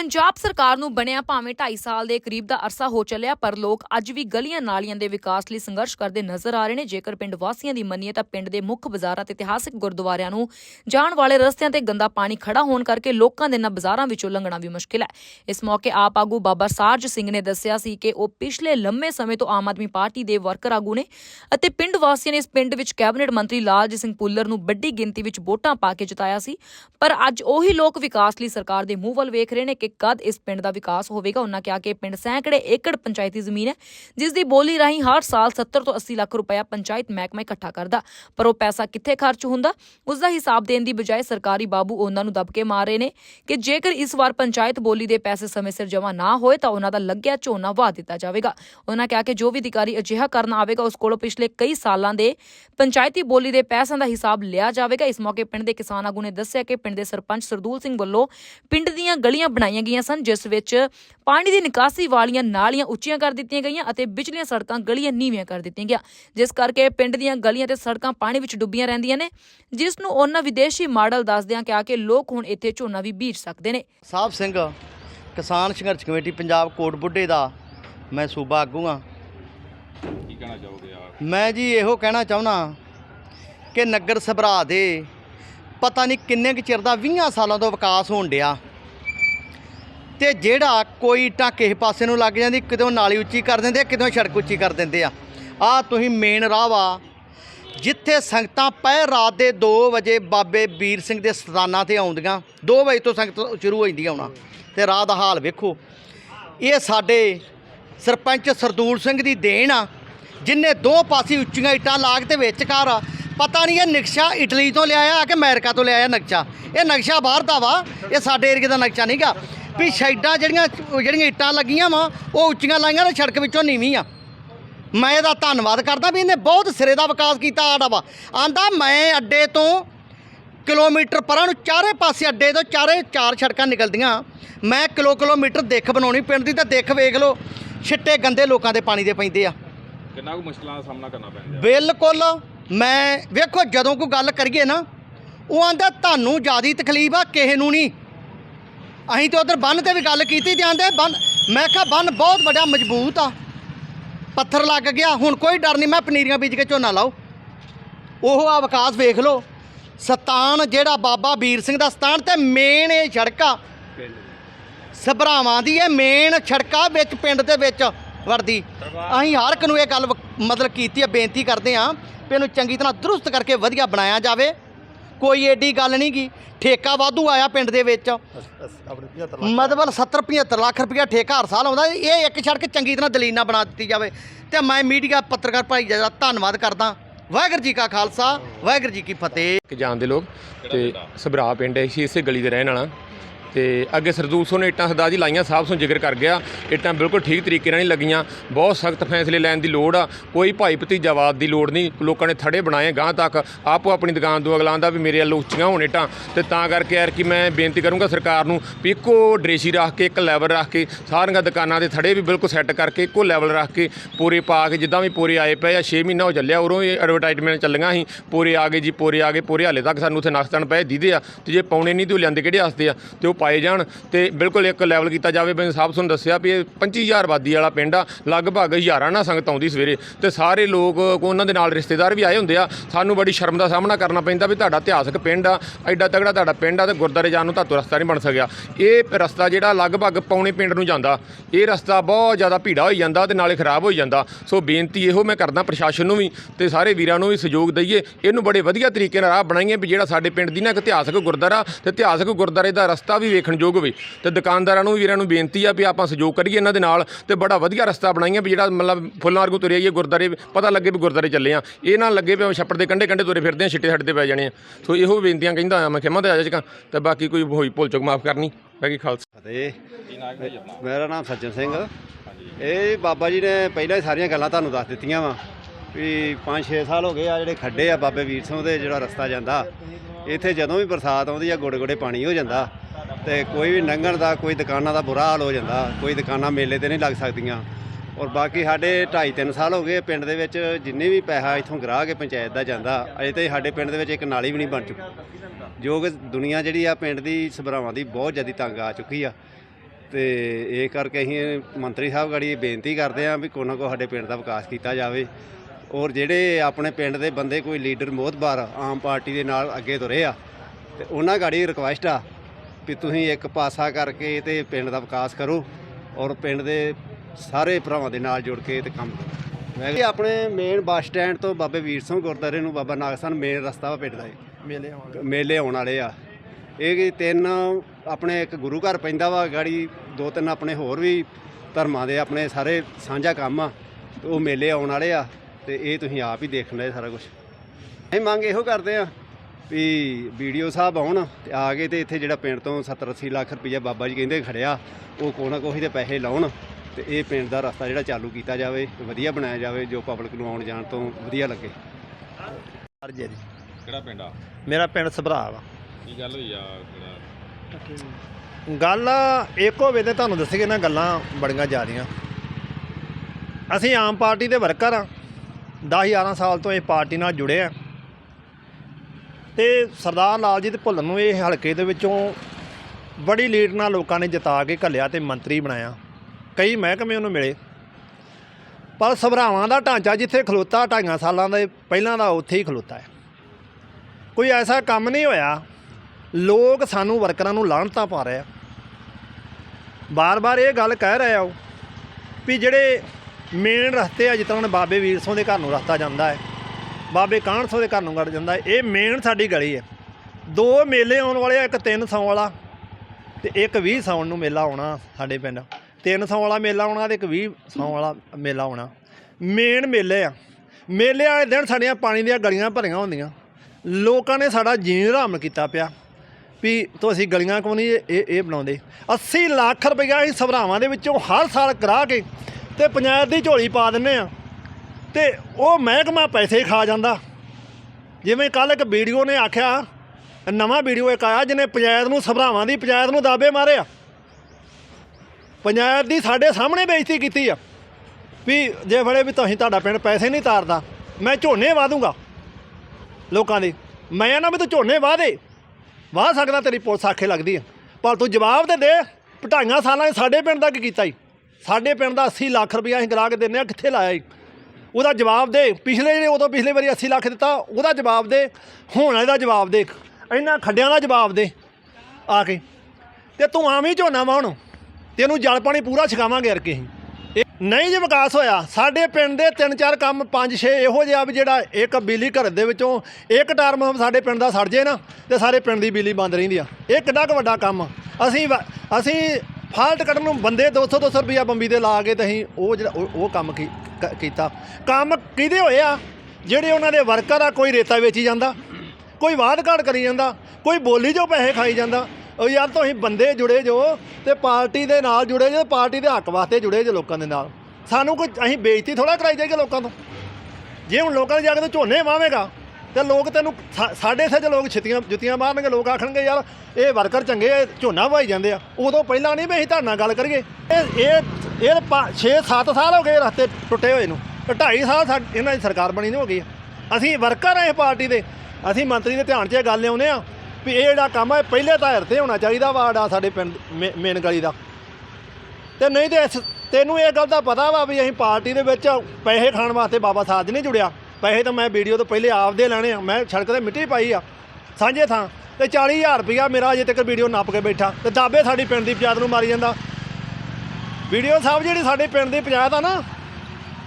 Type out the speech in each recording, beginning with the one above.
ਪੰਜਾਬ ਸਰਕਾਰ ਨੂੰ ਬਣਿਆ ਭਾਵੇਂ 2.5 ਸਾਲ ਦੇ ਕਰੀਬ ਦਾ ਅਰਸਾ ਹੋ ਚੱਲਿਆ, ਪਰ ਲੋਕ ਅੱਜ ਵੀ ਗਲੀਆਂ ਨਾਲੀਆਂ ਦੇ ਵਿਕਾਸ ਲਈ ਸੰਘਰਸ਼ ਕਰਦੇ ਨਜ਼ਰ ਆ ਰਹੇ ਨੇ। ਜੇਕਰ ਪਿੰਡ ਵਾਸੀਆਂ ਦੀ ਮੰਨੀਏ ਤਾਂ ਪਿੰਡ ਦੇ ਮੁੱਖ ਬਾਜ਼ਾਰਾਂ ਤੇ ਇਤਿਹਾਸਿਕ ਗੁਰਦੁਆਰਿਆਂ ਨੂੰ ਜਾਣ ਵਾਲੇ ਰਸਤਿਆਂ ਤੇ ਗੰਦਾ ਪਾਣੀ ਖੜਾ ਹੋਣ ਕਰਕੇ ਲੋਕਾਂ ਦੇ ਨਾ ਬਾਜ਼ਾਰਾਂ ਵਿੱਚੋਂ ਲੰਘਣਾ ਵੀ ਮੁਸ਼ਕਿਲ ਹੈ। ਇਸ ਮੌਕੇ ਆਪ ਆਗੂ ਬਾਬਾ ਸਾਰਜ ਸਿੰਘ ਨੇ ਦੱਸਿਆ ਸੀ ਕਿ ਉਹ ਪਿਛਲੇ ਲੰਮੇ ਸਮੇਂ ਤੋਂ ਆਮ ਆਦਮੀ ਪਾਰਟੀ ਦੇ ਵਰਕਰ ਆਗੂ ਨੇ ਅਤੇ ਪਿੰਡ ਵਾਸੀਆਂ ਨੇ ਇਸ ਪਿੰਡ ਵਿੱਚ ਕੈਬਨਿਟ ਮੰਤਰੀ ਲਾਲਜੀਤ ਸਿੰਘ ਪੁੱਲਰ ਨੂੰ ਵੱਡੀ ਗਿਣਤੀ ਵਿੱਚ ਵੋਟਾਂ ਪਾ ਕੇ ਜਿਤਾਇਆ ਸੀ। ਪਰ ਅੱਜ ਉਹੀ ਲੋਕ ਵਿਕਾਸ ਲਈ ਸਰਕਾਰ ਦੇ ਮੂੰਹ ਵੱਲ ਵੇਖ ਰਹੇ ਨੇ ਕਿ ਕਦ ਇਸ ਪਿੰਡ ਦਾ ਵਿਕਾਸ ਹੋਵੇਗਾ? ਉਹਨਾਂ ਕਿਹਾ ਕਿ ਪਿੰਡ ਸੈਂਕੜੇ ਏਕੜ ਪੰਚਾਇਤੀ ਜ਼ਮੀਨ ਹੈ, ਜਿਸ ਦੀ ਬੋਲੀ ਰਾਹੀਂ ਹਰ ਸਾਲ 70 ਤੋਂ 80 ਲੱਖ ਰੁਪਇਆ ਪੰਚਾਇਤ ਮਹਿਕਮਾ ਇਕੱਠਾ ਕਰਦਾ। ਪਰ ਉਹ ਪੈਸਾ ਕਿੱਥੇ ਖਰਚ ਹੁੰਦਾ? ਉਸ ਦਾ ਹਿਸਾਬ ਦੇਣ ਦੀ ਬਜਾਏ ਸਰਕਾਰੀ ਬਾਬੂ ਉਹਨਾਂ ਨੂੰ ਦਬਕੇ ਮਾਰ ਰਹੇ ਨੇ ਕਿ ਜੇਕਰ ਇਸ ਵਾਰ ਪੰਚਾਇਤ ਬੋਲੀ ਦੇ ਪੈਸੇ ਸਮੇਂ ਸਿਰ ਜਮ੍ਹਾਂ ਨਾ ਹੋਏ, ਤਾਂ ਉਹਨਾਂ ਦਾ ਲੱਗਿਆ ਝੋਨਾ ਵਾਹ ਦਿੱਤਾ ਜਾਵੇਗਾ। ਉਹਨਾਂ ਕਿਹਾ ਕਿ ਜੋ ਵੀ ਅਧਿਕਾਰੀ ਅਜਿਹਾ ਕਰਨ ਆਵੇਗਾ, ਉਸ ਕੋਲੋਂ ਪਿਛਲੇ ਕਈ ਸਾਲਾਂ ਦੇ ਪੰਚਾਇਤੀ ਬੋਲੀ ਦੇ ਪੈਸਿਆਂ ਦਾ ਹਿਸਾਬ ਲਿਆ ਜਾਵੇਗਾ। ਇਸ ਮੌਕੇ ਪਿੰਡ ਦੇ ਕਿਸਾਨ ਆਗੂ ਨੇ ਦੱਸਿਆ ਕਿ ਪਿੰਡ ਦੇ ਸਰਪੰਚ ਸਰਦੂਲ ਸਿੰਘ ਵੱਲੋਂ ਪਿੰਡ ਦੀਆਂ ਗਲੀਆਂ ਬਣਾਈਆਂ ਗਈਆਂ ਸਨ ਜਿਸ ਵਿੱਚ ਪਾਣੀ ਦੀ ਨਿਕਾਸੀ ਵਾਲੀਆਂ ਨਾਲੀਆਂ ਉੱਚੀਆਂ ਕਰ ਦਿੱਤੀਆਂ ਗਈਆਂ ਅਤੇ ਵਿਚਲੀਆਂ ਸੜਕਾਂ ਗਲੀਆਂ ਨੀਵੀਆਂ ਕਰ ਦਿੱਤੀਆਂ ਗਿਆ। ਜਿਸ ਕਰਕੇ ਪਿੰਡ ਦੀਆਂ ਗਲੀਆਂ ਤੇ ਸੜਕਾਂ ਪਾਣੀ ਵਿੱਚ ਡੁੱਬੀਆਂ ਰਹਿੰਦੀਆਂ ਨੇ ਜਿਸ ਨੂੰ ਉਹਨਾਂ ਵਿਦੇਸ਼ੀ ਮਾਡਲ ਦੱਸਦਿਆਂ ਕਿਹਾ ਕਿ ਲੋਕ ਹੁਣ ਇੱਥੇ ਝੋਨਾ ਵੀ ਬੀਜ ਸਕਦੇ ਨੇ। ਸਾਹਿਬ ਸਿੰਘ ਕਿਸਾਨ ਸੰਘਰਸ਼ ਕਮੇਟੀ ਪੰਜਾਬ ਕੋਟ ਬੁੱਢੇ ਦਾ। ਮੈਂ ਸੂਬਾ ਆਗੂ ਹਾਂ। ਕੀ ਕਹਿਣਾ ਚਾਹੋਗੇ ਯਾਰ? ਮੈਂ ਜੀ ਇਹੋ ਕਹਿਣਾ ਚਾਹੁੰਦਾ ਕਿ ਨਗਰ ਸਭਰਾ ਦੇ ਪਤਾ ਨਹੀਂ ਕਿੰਨੇ ਕੁ ਚਿਰ ਦਾ 20 ਸਾਲਾਂ ਤੋਂ ਵਿਕਾਸ ਹੋਣ ਡਿਆ। ਤੇ ਜਿਹੜਾ ਕੋਈ ਇੱਟਾਂ ਕਿਸੇ ਪਾਸੇ ਨੂੰ ਲੱਗ ਜਾਂਦੀ, ਕਿਤੋਂ ਨਾਲੀ ਉੱਚੀ ਕਰ ਦਿੰਦੇ ਆ, ਕਿਤੋਂ ਸੜਕ ਉੱਚੀ ਕਰ ਦਿੰਦੇ ਆ। ਆ ਤੁਸੀਂ ਮੇਨ ਰਾਹ ਵਾ, ਜਿੱਥੇ ਸੰਗਤਾਂ ਪਹਿ ਰਾਤ ਦੇ 2 ਵਜੇ ਬਾਬੇ ਵੀਰ ਸਿੰਘ ਦੇ ਸਥਾਨਾਂ ਤੇ ਆਉਂਦੀਆਂ 2 ਵਜੇ ਤੋਂ ਸੰਗਤ ਸ਼ੁਰੂ ਹੋ ਜਾਂਦੀ ਆਉਣਾ ਤੇ ਰਾਹ ਦਾ ਹਾਲ ਵੇਖੋ। ਇਹ ਸਾਡੇ ਸਰਪੰਚ ਸਰਦੂਲ ਸਿੰਘ ਦੀ ਦੇਣ ਆ, ਜਿਨੇ ਦੋ ਪਾਸੇ ਉੱਚੀਆਂ ਇੱਟਾਂ ਲਾਗ ਤੇ ਵਿਚਕਾਰ ਆ, ਪਤਾ ਨਹੀਂ ਇਹ ਨਕਸ਼ਾ ਇਟਲੀ ਤੋਂ ਲਿਆਇਆ ਕਿ ਅਮਰੀਕਾ ਤੋਂ ਲਿਆਇਆ ਨਕਸ਼ਾ। ਇਹ ਨਕਸ਼ਾ ਬਾਹਰ ਦਾ ਵਾ, ਇਹ ਸਾਡੇ ਏਰੀਏ ਦਾ ਨਕਸ਼ਾ ਨਹੀਂਗਾ ਵੀ ਸ਼ੈਡਾਂ ਜਿਹੜੀਆਂ ਜਿਹੜੀਆਂ ਇੱਟਾਂ ਲੱਗੀਆਂ ਵਾ ਉਹ ਉੱਚੀਆਂ ਲਾਈਆਂ ਨੇ ਸੜਕ ਵਿੱਚੋਂ ਨੀਵੀਂ ਆ। ਮੈਂ ਇਹਦਾ ਧੰਨਵਾਦ ਕਰਦਾ ਵੀ ਇਹਨੇ ਬਹੁਤ ਸਿਰੇ ਦਾ ਵਿਕਾਸ ਕੀਤਾ ਆੜਾ ਵਾ। ਆਂਦਾ ਮੈਂ ਅੱਡੇ ਤੋਂ ਕਿਲੋਮੀਟਰ ਪਰਾਂ ਨੂੰ ਚਾਰੇ ਪਾਸੇ ਅੱਡੇ ਤੋਂ ਚਾਰੇ ਚਾਰ ਸੜਕਾਂ ਨਿਕਲਦੀਆਂ। ਮੈਂ ਕਿਲੋ ਕਿਲੋਮੀਟਰ ਦਿੱਖ ਬਣਾਉਣੀ ਪਿੰਡ ਦੀ ਤਾਂ ਦਿੱਖ ਵੇਖ ਲਓ ਛਿੱਟੇ ਗੰਦੇ ਲੋਕਾਂ ਦੇ ਪਾਣੀ ਦੇ ਪੈਂਦੇ ਆ। ਕਿੰਨਾ ਕੁ ਮੁਸ਼ਕਲਾਂ ਦਾ ਸਾਹਮਣਾ ਕਰਨਾ ਪੈਂਦਾ ਬਿਲਕੁਲ ਮੈਂ ਵੇਖੋ ਜਦੋਂ ਕੋਈ ਗੱਲ ਕਰੀਏ ਨਾ ਉਹ ਆਂਦਾ ਤੁਹਾਨੂੰ ਜਿਆਦੀ ਤਕਲੀਫ ਆ ਕਿਸੇ ਨੂੰ ਨਹੀਂ। ਅਸੀਂ ਤੇ ਉਧਰ ਬੰਨ ਤੇ ਵੀ ਗੱਲ ਕੀਤੀ ਜਾਂਦੇ ਬੰਨ, ਮੈਂ ਕਿਹਾ ਬੰਨ ਬਹੁਤ ਵੱਡਾ ਮਜ਼ਬੂਤ ਆ। ਪੱਥਰ ਲੱਗ ਗਿਆ, ਹੁਣ ਕੋਈ ਡਰ ਨਹੀਂ, ਮੈਂ ਪਨੀਰੀਆਂ ਬੀਜ ਕੇ ਝੋਨਾ ਲਾਓ। ਉਹ ਆ ਵਿਕਾਸ ਵੇਖ ਲਓ। ਸਤਾਨ ਜਿਹੜਾ ਬਾਬਾ ਵੀਰ ਸਿੰਘ ਦਾ ਸਤਾਨ ਤੇ ਮੇਨ ਇਹ ਸੜਕਾ ਸਭਰਾਵਾਂ ਦੀ ਇਹ ਮੇਨ ਛੜਕਾ ਵਿੱਚ ਪਿੰਡ ਦੇ ਵਿੱਚ ਵਰਦੀ ਅਸੀਂ ਹਰ ਇੱਕ ਨੂੰ ਇਹ ਗੱਲ ਮਤਲਬ ਕੀਤੀ ਹੈ ਬੇਨਤੀ ਕਰਦੇ ਹਾਂ ਵੀ ਇਹਨੂੰ ਚੰਗੀ ਤਰ੍ਹਾਂ ਦਰੁਸਤ ਕਰਕੇ ਵਧੀਆ ਬਣਾਇਆ ਜਾਵੇ। ਕੋਈ ਏਡੀ ਗੱਲ ਨਹੀਂ ਗੀ। ਠੇਕਾ ਵਾਧੂ ਆਇਆ ਪਿੰਡ ਦੇ ਵਿੱਚ। ਮਤਲਬ 70 75 ਲੱਖ ਰੁਪਇਆ ਠੇਕਾ ਹਰ ਸਾਲ ਆਉਂਦਾ। ਇਹ ਇੱਕ ਸੜਕ ਚੰਗੀ ਤਰ੍ਹਾਂ ਦਲੀਨਾ ਬਣਾ ਦਿੱਤੀ ਜਾਵੇ। ਤੇ ਮੈਂ ਮੀਡੀਆ ਪੱਤਰਕਾਰ ਭਾਈ ਜੀ ਦਾ ਧੰਨਵਾਦ ਕਰਦਾ। ਵਾਹਿਗੁਰੂ ਜੀ ਕਾ ਖਾਲਸਾ, ਵਾਹਿਗੁਰੂ ਜੀ ਕੀ ਫਤਿਹ। ਕਿ ਜਾਣਦੇ ਲੋਕ ਤੇ ਸਭਰਾ ਪਿੰਡ ਹੈ ਇਸੇ ਗਲੀ ਦੇ ਰਹਿਣ ਵਾਲਾ। ਤੇ ਅੱਗੇ ਸਰਦੂਲ ਸੋ ਨੇ ਇੱਟਾਂ ਸਦਾ ਜੀ ਲਾਈਆਂ ਸਾਹਿਬ ਤੋਂ ਜ਼ਿਕਰ ਕਰ ਗਿਆ। ਇੱਟਾਂ ਬਿਲਕੁਲ ਠੀਕ ਤਰੀਕੇ ਨਾਲ ਨਹੀਂ ਲੱਗੀਆਂ। ਬਹੁਤ ਸਖਤ ਫੈਸਲੇ ਲੈਣ ਦੀ ਲੋੜ ਆ। ਕੋਈ ਭਾਈ ਭਤੀਜਾਵਾਦ ਦੀ ਲੋੜ ਨਹੀਂ। ਲੋਕਾਂ ਨੇ ਥੜੇ ਬਣਾਏ ਗਾਂ ਤੱਕ। ਆਪੋ ਆਪਣੀ ਦੁਕਾਨ ਤੋਂ ਅਗਲਾ ਆਂਦਾ ਵੀ ਮੇਰੇ ਵੱਲ ਉੱਚੀਆਂ ਹੋਣ ਇੱਟਾਂ। ਤੇ ਤਾਂ ਕਰਕੇ ਯਾਰ ਕਿ ਮੈਂ ਬੇਨਤੀ ਕਰੂੰਗਾ ਸਰਕਾਰ ਨੂੰ ਵੀ ਇੱਕੋ ਡਰੇਸੀ ਰੱਖ ਕੇ, ਇੱਕ ਲੈਵਲ ਰੱਖ ਕੇ, ਸਾਰੀਆਂ ਦੁਕਾਨਾਂ ਦੇ ਥੜੇ ਵੀ ਬਿਲਕੁਲ ਸੈੱਟ ਕਰਕੇ, ਇੱਕੋ ਲੈਵਲ ਰੱਖ ਕੇ ਪੂਰੇ ਪਾ ਕੇ ਜਿੱਦਾਂ ਵੀ ਪੂਰੇ ਆਏ ਪਏ ਆ 6 ਮਹੀਨਾ ਹੋ ਚੱਲਿਆ, ਉਰੋਂ ਇਹ ਐਡਵਰਟਾਈਜ਼ਮੈਂਟ ਚੱਲੀਆਂ ਸੀ। ਪੂਰੇ ਆ ਗਏ ਜੀ, ਪੂਰੇ ਆ ਗਏ, ਪੂਰੇ ਹਾਲੇ ਤੱਕ ਸਾਨੂੰ ਉੱਥੇ ਨਕਸ਼ਤਨ ਪਏ ਦੀਦੇ ਆ। ਤੇ ਜੇ ਪਾਉਣੇ ਨਹੀਂ ਤੇ ਉਹ ਲਿਆਂਦੇ ਕਿਹੜੇ ਹੱਸਦੇ ਆ? ਤੇ ਉਹ ਪਾਏ ਜਾਣ ਤੇ ਬਿਲਕੁਲ ਇੱਕ ਲੈਵਲ ਕੀਤਾ ਜਾਵੇ। ਮੈਂ ਸਾਹਿਬ ਤੁਹਾਨੂੰ ਦੱਸਿਆ ਵੀ ਇਹ 25000 ਆਬਾਦੀ ਵਾਲਾ ਪਿੰਡ ਆ, ਲਗਭਗ ਹਜ਼ਾਰਾਂ ਨਾਲ ਸੰਗਤ ਆਉਂਦੀ ਸਵੇਰੇ। ਤੇ ਸਾਰੇ ਲੋਕ ਉਹਨਾਂ ਦੇ ਨਾਲ ਰਿਸ਼ਤੇਦਾਰ ਵੀ ਆਏ ਹੁੰਦੇ ਆ। ਸਾਨੂੰ ਬੜੀ ਸ਼ਰਮ ਦਾ ਸਾਹਮਣਾ ਕਰਨਾ ਪੈਂਦਾ ਵੀ ਤੁਹਾਡਾ ਇਤਿਹਾਸਕ ਪਿੰਡ ਆ, ਐਡਾ ਤਗੜਾ ਤੁਹਾਡਾ ਪਿੰਡ ਆ ਤੇ ਗੁਰਦਾਰੇ ਜਾਣ ਨੂੰ ਤੁਹਾਨੂੰ ਰਸਤਾ ਨਹੀਂ ਬਣ ਸਕਿਆ। ਇਹ ਰਸਤਾ ਜਿਹੜਾ ਲਗਭਗ ਪੌਣੇ ਪਿੰਡ ਨੂੰ ਜਾਂਦਾ। ਇਹ ਰਸਤਾ ਬਹੁਤ ਜ਼ਿਆਦਾ ਭੀੜਾ ਹੋਈ ਜਾਂਦਾ ਤੇ ਨਾਲੇ ਖਰਾਬ ਹੋਈ ਜਾਂਦਾ। ਸੋ ਬੇਨਤੀ ਇਹੋ ਮੈਂ ਕਰਦਾ ਪ੍ਰਸ਼ਾਸਨ ਨੂੰ ਵੀ ਤੇ ਸਾਰੇ ਵੀਰਾਂ ਨੂੰ ਵੀ ਸਹਿਯੋਗ ਦਈਏ। ਇਹਨੂੰ ਬੜੇ ਵਧੀਆ ਤਰੀਕੇ ਨਾਲ ਰਾਹ ਬਣਾਈਏ ਵੀ ਜਿਹੜਾ ਸਾਡੇ ਪਿੰਡ ਦੀ ਨਾ ਇੱਕ ਇਤਿਹਾਸਕ ਗੁਰਦੁਆਰਾ ਤੇ ਇਤਿਹਾਸਕ ਗੁਰਦੁਆਰੇ ਦਾ ਰਸਤਾ ਵੀ ਵੇਖਣ ਯੋਗ ਹੋਵੇ। ਤੇ ਦੁਕਾਨਦਾਰਾਂ ਨੂੰ, ਵੀਰਾਂ ਨੂੰ ਬੇਨਤੀ ਆ ਵੀ ਆਪਾਂ ਸਹਿਯੋਗ ਕਰੀਏ ਇਹਨਾਂ ਦੇ ਨਾਲ ਤੇ ਬੜਾ ਵਧੀਆ ਰਸਤਾ ਬਣਾਈਏ ਵੀ ਜਿਹੜਾ ਮਤਲਬ ਫੁੱਲਾਂ ਵਰਗੂ ਤੁਰੇ ਆਈਏ ਗੁਰਦੁਆਰੇ, ਪਤਾ ਲੱਗੇ ਵੀ ਗੁਰਦੁਆਰੇ ਚੱਲੇ ਆ। ਇਹ ਨਾ ਲੱਗੇ ਵੀ ਛੱਪੜ ਦੇ ਕੰਢੇ ਕੰਢੇ ਤੁਰੇ ਫਿਰਦੇ ਆ, ਛਿੱਟੇ ਸਾਡੇ ਤੇ ਪੈ ਜਾਣੇ ਆ। ਸੋ ਇਹੋ ਬੇਨਤੀਆਂ ਕਹਿੰਦਾ ਆ ਮੈਂ ਖਿਮਾ ਤੇ ਆ ਜਾ ਤੇ ਬਾਕੀ ਕੋਈ ਹੋਈ ਭੁੱਲ ਚੁੱਕ ਮਾਫ ਕਰਨੀ। ਬਾਕੀ ਖਾਲਸਾ। ਫਤਿਹ। ਮੇਰਾ ਨਾਮ ਸੱਜਣ ਸਿੰਘ। ਇਹ ਬਾਬਾ ਜੀ ਨੇ ਪਹਿਲਾਂ ਹੀ ਸਾਰੀਆਂ ਗੱਲਾਂ ਤੁਹਾਨੂੰ ਦੱਸ ਦਿੱਤੀਆਂ ਵਾ ਵੀ 5-6 ਸਾਲ ਹੋ ਗਏ ਆ ਜਿਹੜੇ ਖੱਡੇ ਆ ਬਾਬੇ ਵੀਰ ਸਿੰਘ ਦੇ ਜਿਹੜਾ ਰਸਤਾ ਜਾਂਦਾ। ਇੱਥੇ ਜਦੋਂ ਵੀ ਬਰਸਾਤ ਆਉਂਦੀ ਆ ਗੋੜੇ ਗੋੜੇ ਪਾਣੀ ਹੋ ਜਾਂਦਾ। ਤੇ ਕੋਈ ਵੀ ਲੰਘਣ ਦਾ, ਕੋਈ ਦੁਕਾਨਾਂ ਦਾ ਬੁਰਾ ਹਾਲ ਹੋ ਜਾਂਦਾ। ਕੋਈ ਦੁਕਾਨਾਂ ਮੇਲੇ ਤੇ ਨਹੀਂ ਲੱਗ ਸਕਦੀਆਂ। ਔਰ ਬਾਕੀ ਸਾਡੇ 2.5-3 ਸਾਲ ਹੋ ਗਏ ਪਿੰਡ ਦੇ ਵਿੱਚ ਜਿੰਨੇ ਵੀ ਪੈਸਾ ਇਥੋਂ ਗਰਾਹ ਕੇ ਪੰਚਾਇਤ ਦਾ ਜਾਂਦਾ, ਅਜੇ ਤਾਈਂ ਸਾਡੇ ਪਿੰਡ ਦੇ ਵਿੱਚ ਇੱਕ ਨਾਲੀ ਵੀ ਨਹੀਂ ਬਣ ਚੁੱਕੀ। ਜੋ ਕਿ ਦੁਨੀਆ ਜਿਹੜੀ ਆ ਪਿੰਡ ਦੀ ਸਭਰਾਵਾਂ ਦੀ ਬਹੁਤ ਜ਼ਿਆਦਾ ਤੰਗ ਆ ਚੁੱਕੀ ਆ। ਤੇ ਇਹ ਕਰਕੇ ਅਸੀਂ ਮੰਤਰੀ ਸਾਹਿਬ ਗਾੜੀ ਬੇਨਤੀ ਕਰਦੇ ਹਾਂ ਵੀ ਕੋਈ ਨਾ ਕੋਈ ਸਾਡੇ ਪਿੰਡ ਦਾ ਵਿਕਾਸ ਕੀਤਾ ਜਾਵੇ। ਔਰ ਜਿਹੜੇ ਆਪਣੇ ਪਿੰਡ ਦੇ ਬੰਦੇ ਕੋਈ ਲੀਡਰ ਮੋਹਤਬਾਰ ਆਮ ਪਾਰਟੀ ਦੇ ਨਾਲ ਅੱਗੇ ਤੁਰੇ ਆ, ਤੇ ਉਹਨਾਂ ਗਾੜੀ ਰਿਕੁਐਸਟ ਆ ਵੀ ਤੁਸੀਂ ਇੱਕ ਪਾਸਾ ਕਰਕੇ ਤੇ ਪਿੰਡ ਦਾ ਵਿਕਾਸ ਕਰੋ ਔਰ ਪਿੰਡ ਦੇ ਸਾਰੇ ਭਰਾਵਾਂ ਦੇ ਨਾਲ ਜੁੜ ਕੇ ਤੇ ਕੰਮ ਕਰੋ। ਮੈਂ ਕਿਹਾ ਆਪਣੇ ਮੇਨ ਬੱਸ ਸਟੈਂਡ ਤੋਂ ਬਾਬੇ ਵੀਰ ਸਿੰਘ ਗੁਰਦੁਆਰੇ ਨੂੰ ਬਾਬਾ ਨਾਗਸਨ ਮੇਨ ਰਸਤਾ ਵਾ ਪਿੰਡ ਦਾ ਇਹ। ਮੇਲੇ ਆਉਣ ਮੇਲੇ ਆਉਣ ਵਾਲੇ ਆ। ਇਹ ਕੀ ਤਿੰਨ ਆਪਣੇ ਇੱਕ ਗੁਰੂ ਘਰ ਪੈਂਦਾ ਵਾ ਗਾੜੀ ਦੋ ਤਿੰਨ ਆਪਣੇ ਹੋਰ ਵੀ ਧਰਮਾਂ ਦੇ ਆਪਣੇ ਸਾਰੇ ਸਾਂਝਾ ਕੰਮ ਆ ਤੇ ਉਹ ਮੇਲੇ ਆਉਣ ਵਾਲੇ ਆ ਤੇ ਇਹ ਤੁਸੀਂ ਆਪ ਹੀ ਦੇਖ ਲੈ ਸਾਰਾ ਕੁਝ ਅਸੀਂ ਮੰਗ ਇਹੋ ਕਰਦੇ ਆ ਵੀ ਵੀਡੀਓ ਸਾਹਿਬ ਆਉਣ ਤੇ ਆ ਕੇ ਤੇ ਇੱਥੇ ਜਿਹੜਾ ਪਿੰਡ ਤੋਂ 70 80 ਲੱਖ ਰੁਪਈਆ ਬਾਬਾ ਜੀ ਕਹਿੰਦੇ ਖੜਿਆ ਉਹ ਕੋਈ ਨਾ ਕੋਈ ਤੇ ਪੈਸੇ ਲਾਉਣ ਤੇ ਇਹ ਪਿੰਡ ਦਾ ਰਸਤਾ ਜਿਹੜਾ ਚਾਲੂ ਕੀਤਾ ਜਾਵੇ ਵਧੀਆ ਬਣਾਇਆ ਜਾਵੇ ਜੋ ਪਬਲਿਕ ਨੂੰ ਆਉਣ ਜਾਣ ਤੋਂ ਵਧੀਆ ਲੱਗੇ। ਅਰਜੇ ਦੀ। ਕਿਹੜਾ ਪਿੰਡ ਆ? ਮੇਰਾ ਪਿੰਡ ਸਭਰਾ ਵਾ। ਕੀ ਗੱਲ ਹੋਈ ਆ? ਜਿਹੜਾ ਗੱਲ ਇੱਕ ਹੋਵੇ ਤੇ ਤੁਹਾਨੂੰ ਦੱਸਗੇ ਨਾ ਗੱਲਾਂ ਬੜੀਆਂ ਜ਼ਿਆਦੀਆਂ। ਅਸੀਂ ਆਮ ਪਾਰਟੀ ਦੇ ਵਰਕਰ ਆ। 10 11 ਸਾਲ ਤੋਂ ਇਹ ਪਾਰਟੀ ਨਾਲ ਜੁੜੇ ਆ। ਤੇ ਸਰਦਾਰ ਲਾਲਜੀਤ ਭੁੱਲਰ ਨੂੰ ਇਹ ਹਲਕੇ ਦੇ ਵਿੱਚੋਂ ਬੜੀ ਲੀਡ ਨਾਲ ਲੋਕਾਂ ਨੇ ਜਿਤਾ ਕੇ ਘੱਲਿਆ ਤੇ ਮੰਤਰੀ ਬਣਾਇਆ। ਕਈ ਮਹਿਕਮੇ ਉਹਨੂੰ ਮਿਲੇ। ਪਰ ਸਭਰਾਵਾਂ ਦਾ ਢਾਂਚਾ ਜਿੱਥੇ ਖਲੋਤਾ ਢਾਈਆਂ ਸਾਲਾਂ ਦੇ ਪਹਿਲਾਂ ਦਾ, ਉੱਥੇ ਹੀ ਖਲੋਤਾ ਹੈ। ਕੋਈ ਐਸਾ ਕੰਮ ਨਹੀਂ ਹੋਇਆ। ਲੋਕ ਸਾਨੂੰ ਵਰਕਰਾਂ ਨੂੰ ਲਾਹਣਤਾਂ ਪਾ ਰਹੇ ਆ। ਬਾਰ-ਬਾਰ ਇਹ ਗੱਲ ਕਹਿ ਰਹੇ ਆ ਉਹ ਵੀ ਜਿਹੜੇ ਮੇਨ ਰਸਤੇ ਆ, ਜਿਸ ਤਰ੍ਹਾਂ ਹੁਣ ਬਾਬੇ ਵੀਰ ਸਿੰਘ ਦੇ ਘਰ ਨੂੰ ਰਸਤਾ ਜਾਂਦਾ ਹੈ। ਬਾਬੇ ਕਾਹਨ ਸਿੰਘ ਦੇ ਘਰ ਨੂੰ ਗੜ ਜਾਂਦਾ ਇਹ ਮੇਨ ਸਾਡੀ ਗਲੀ ਹੈ ਦੋ ਮੇਲੇ ਆਉਣ ਵਾਲੇ ਆ, ਇੱਕ ਤਿੰਨ ਸੌ ਵਾਲਾ ਤੇ ਇੱਕ 20 ਸਾਉਣ ਨੂੰ ਮੇਲਾ ਆਉਣਾ ਸਾਡੇ ਪਿੰਡ। ਤਿੰਨ ਸੌ ਵਾਲਾ ਮੇਲਾ ਆਉਣਾ ਤੇ ਇੱਕ 20 ਸੌ ਵਾਲਾ ਮੇਲਾ ਆਉਣਾ। ਮੇਨ ਮੇਲੇ ਆ। ਮੇਲੇ ਵਾਲੇ ਦਿਨ ਸਾਡੀਆਂ ਪਾਣੀ ਦੀਆਂ ਗਲੀਆਂ ਭਰੀਆਂ ਹੁੰਦੀਆਂ। ਲੋਕਾਂ ਨੇ ਸਾਡਾ ਜੀਣ ਹਰਾਮ ਕੀਤਾ ਪਿਆ ਵੀ ਤੁਸੀਂ ਗਲੀਆਂ ਕਿਉਂ ਨਹੀਂ ਇਹ ਇਹ- ਇਹ ਬਣਾਉਂਦੇ? 80 ਲੱਖ ਰੁਪਈਆ ਅਸੀਂ ਸਭਰਾਵਾਂ ਦੇ ਵਿੱਚੋਂ ਹਰ ਸਾਲ ਕਰਾ ਕੇ ਤੇ ਪੰਚਾਇਤ ਦੀ ਝੋਲੀ ਪਾ ਦਿੰਨੇ ਆ। ਤੇ ਉਹ ਮਹਿਕਮਾ ਪੈਸੇ ਖਾ ਜਾਂਦਾ। ਜਿਵੇਂ ਕੱਲ ਇੱਕ ਵੀਡੀਓ ਨੇ ਆਖਿਆ, ਨਵਾਂ ਵੀਡੀਓ ਇੱਕ ਆਇਆ ਜਿਹਨੇ ਪੰਚਾਇਤ ਨੂੰ ਸਭਰਾਵਾਂ ਦੀ ਪੰਚਾਇਤ ਨੂੰ ਦਾਬੇ ਮਾਰੇ ਆ। ਪੰਚਾਇਤ ਦੀ ਸਾਡੇ ਸਾਹਮਣੇ ਬੇਇੱਜ਼ਤੀ ਕੀਤੀ ਆ ਵੀ ਜੇ ਫੜੇ ਵੀ ਤੁਸੀਂ ਤੁਹਾਡਾ ਪਿੰਡ ਪੈਸੇ ਨਹੀਂ ਤਾਰਦਾ, ਮੈਂ ਝੋਨੇ ਵਾਦੂੰਗਾ ਲੋਕਾਂ ਦੇ। ਮੈਂ ਨਾ ਵੀ ਤੂੰ ਝੋਨੇ ਵਾਦੇ ਵਾਹ ਸਕਦਾ ਤੇਰੀ ਪੁਲਿਸ ਆਖੇ ਲੱਗਦੀ ਆ। ਪਰ ਤੂੰ ਜਵਾਬ ਤੇ ਦੇ, ਪਟਾਈਆਂ ਸਾਲਾਂ 'ਚ ਸਾਡੇ ਪਿੰਡ ਦਾ ਕੀ ਕੀਤਾ ਈ? ਸਾਡੇ ਪਿੰਡ ਦਾ 80 ਲੱਖ ਰੁਪਇਆ ਅਸੀਂ ਗਰਾ ਕੇ ਦਿੰਦੇ ਆ, ਕਿੱਥੇ ਲਾਇਆ ਈ? ਉਹਦਾ ਜਵਾਬ ਦੇ। ਪਿਛਲੇ ਜਿਹੜੇ ਉਦੋਂ ਪਿਛਲੇ ਵਾਰੀ 80 ਲੱਖ ਦਿੱਤਾ, ਉਹਦਾ ਜਵਾਬ ਦੇ। ਹੁਣ ਇਹਦਾ ਜਵਾਬ ਦੇ। ਇਹਨਾਂ ਖੱਡਿਆਂ ਦਾ ਜਵਾਬ ਦੇ। ਆ ਕੇ। ਤੇ ਤੂੰ ਆਵੇਂ ਹੀ ਝੋਨਾ ਵਾਹਣ। ਤੈਨੂੰ ਜਲ ਪਾਣੀ ਪੂਰਾ ਛਕਾਵਾਂਗੇ ਅਰਕੇ ਅਸੀਂ। ਇਹ ਨਹੀਂ ਜੇ ਵਿਕਾਸ ਹੋਇਆ, ਸਾਡੇ ਪਿੰਡ ਦੇ ਤਿੰਨ ਚਾਰ ਕੰਮ, ਪੰਜ ਛੇ ਇਹੋ ਜਿਹਾ ਵੀ ਜਿਹੜਾ ਇੱਕ ਬਿਜਲੀ ਘਰ ਦੇ ਵਿੱਚੋਂ ਇੱਕ ਟਰਮ ਸਾਡੇ ਪਿੰਡ ਦਾ ਸੜ ਜੇ ਨਾ, ਤੇ ਸਾਰੇ ਪਿੰਡ ਦੀ ਬਿਜਲੀ ਬੰਦ ਰਹਿੰਦੀ ਆ। ਇਹ ਕਿੱਡਾ ਕੁ ਵੱਡਾ ਕੰਮ ਆ। ਅਸੀਂ ਵ- ਅਸੀਂ ਫਾਲਟ ਕੱਢਣ ਨੂੰ ਬੰਦੇ 200 200 ਰੁਪਿਆ ਬੰਬੀ ਦੇ ਲਾ ਕੇ ਤੇ ਅਸੀਂ ਉਹ ਜਿਹੜਾ, ਉਹ ਉਹ ਕੰਮ ਕੀ- ਕ- ਕੀਤਾ। ਕੰਮ ਕਿਹਦੇ ਹੋਏ ਆ? ਜਿਹੜੇ ਉਹਨਾਂ ਦੇ ਵਰਕਰ ਆ, ਕੋਈ ਰੇਤਾ ਵੇਚੀ ਜਾਂਦਾ, ਕੋਈ ਵਾਧ ਘਾਟ ਕਰੀ ਜਾਂਦਾ, ਕੋਈ ਬੋਲੀ ਜੋ ਪੈਸੇ ਖਾਈ ਜਾਂਦਾ। ਉਹ ਯਾਰ ਤੁਸੀਂ ਬੰਦੇ ਜੁੜੇ ਜੋ ਤੇ ਪਾਰਟੀ ਦੇ ਨਾਲ ਜੁੜੇ ਜੋ, ਪਾਰਟੀ ਦੇ ਹੱਕ ਵਾਸਤੇ ਜੁੜੇ ਜੋ ਲੋਕਾਂ ਦੇ ਨਾਲ। ਸਾਨੂੰ ਕੋਈ, ਅਸੀਂ ਬੇਇੱਜ਼ਤੀ ਥੋੜਾ ਕਰਾਈ ਜਾਈਏ ਲੋਕਾਂ ਤੋਂ। ਜੇ ਹੁਣ ਲੋਕਾਂ ਦੇ ਜਾ ਕੇ ਤੂੰ ਝੋਨੇ ਵਾਵੇਂਗਾ ਤੇ ਲੋਕ ਤੈਨੂੰ ਸਾ- ਸਾਡੇ ਇੱਥੇ ਜੇ ਲੋਕ ਛਿੱਤੀਆਂ ਜੁੱਤੀਆਂ ਮਾਰਨਗੇ, ਲੋਕ ਆਖਣਗੇ, ਯਾਰ, ਇਹ ਵਰਕਰ ਚੰਗੇ ਝੋਨਾ ਵਾਈ ਜਾਂਦੇ ਆ। ਉਦੋਂ ਪਹਿਲਾਂ ਨਹੀਂ ਵੀ ਅਸੀਂ ਤੁਹਾਡੇ ਨਾਲ ਗੱਲ ਕਰੀਏ। ਇਹ ਇਹ ਇਹ 6-7 ਸਾਲ ਹੋ ਗਏ ਰਸਤੇ ਟੁੱਟੇ ਹੋਏ ਨੂੰ। ਤੇ 2.5 ਸਾਲ ਸਾ- ਇਹਨਾਂ ਦੀ ਸਰਕਾਰ ਬਣੀ ਨਹੀਂ ਹੋ ਗਈ ਆ। ਅਸੀਂ ਵਰਕਰ ਆ ਇਹ ਪਾਰਟੀ ਦੇ। ਅਸੀਂ ਮੰਤਰੀ ਦੇ ਧਿਆਨ 'ਚ ਇਹ ਗੱਲ ਲਿਆਉਂਦੇ ਆ ਵੀ ਇਹ ਜਿਹੜਾ ਕੰਮ ਹੈ ਪਹਿਲੇ ਧਾਇਰ ਤੇ ਹੋਣਾ ਚਾਹੀਦਾ ਵਾਰਡ ਆ ਸਾਡੇ ਪਿੰਡ ਮੇ- ਮੇਨ ਗਲੀ ਦਾ। ਤੇ ਨਹੀਂ ਤੇ ਇਸ- ਤੈਨੂੰ ਇਹ ਗੱਲ ਦਾ ਪਤਾ ਵਾ ਵੀ ਅਸੀਂ ਪਾਰਟੀ ਦੇ ਵਿੱਚ ਪੈਸੇ ਖਾਣ ਵਾਸਤੇ ਬਾਬਾ ਸਾਧ ਨਹੀਂ ਜੁੜਿਆ। ਪੈਸੇ ਤਾਂ ਮੈਂ ਵੀਡੀਓ ਤੋਂ ਪਹਿਲੇ ਆਪਦੇ ਲੈਣੇ ਆ, ਮੈਂ ਸੜਕ ਤੇ ਮਿੱਟੀ ਪਾਈ ਆ, ਸਾਂਝੇ ਥਾਂ। ਤੇ 40000 ਰੁਪਇਆ ਮੇਰਾ ਅਜੇ ਤੱਕ ਵੀਡੀਓ ਨੱਪ ਕੇ ਬੈਠਾ। ਤੇ ਦਾਬੇ ਸਾਡੀ ਪਿੰਡ ਦੀ ਪੰਚਾਇਤ ਨੂੰ ਮਾਰੀ ਜਾਂਦਾ। ਵੀਡੀਓ ਸਾਹਿਬ ਜਿਹੜੀ ਸਾਡੇ ਪਿੰਡ ਦੀ ਪੰਚਾਇਤ ਆ ਨਾ,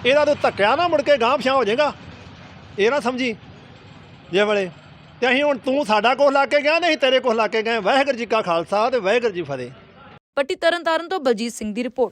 ਇਹਦਾ ਤੂੰ ਧੱਕਿਆ ਨਾ ਮੁੜ ਕੇ ਗਾਂਹ ਪਛਾਂ ਹੋ ਜਾਏਗਾ। ਇਹ ਨਾ ਸਮਝੀ। ਜੇ ਵੇਲੇ, ਤੇ ਅਸੀਂ ਹੁਣ ਤੂੰ ਸਾਡਾ ਕੋਲ ਲਾ ਕੇ ਗਿਆ, ਨਹੀਂ ਤੇਰੇ ਕੋਲ ਲਾ ਕੇ ਗਏ ਵਾਹਿਗੁਰੂ ਜੀ ਕਾ ਖਾਲਸਾ ਤੇ ਵਾਹਿਗੁਰੂ ਜੀ ਫਤਿਹ। ਪੱਟੀ ਤਰਨਤਾਰਨ ਤੋਂ ਬਲਜੀਤ ਸਿੰਘ ਦੀ ਰਿਪੋਰਟ।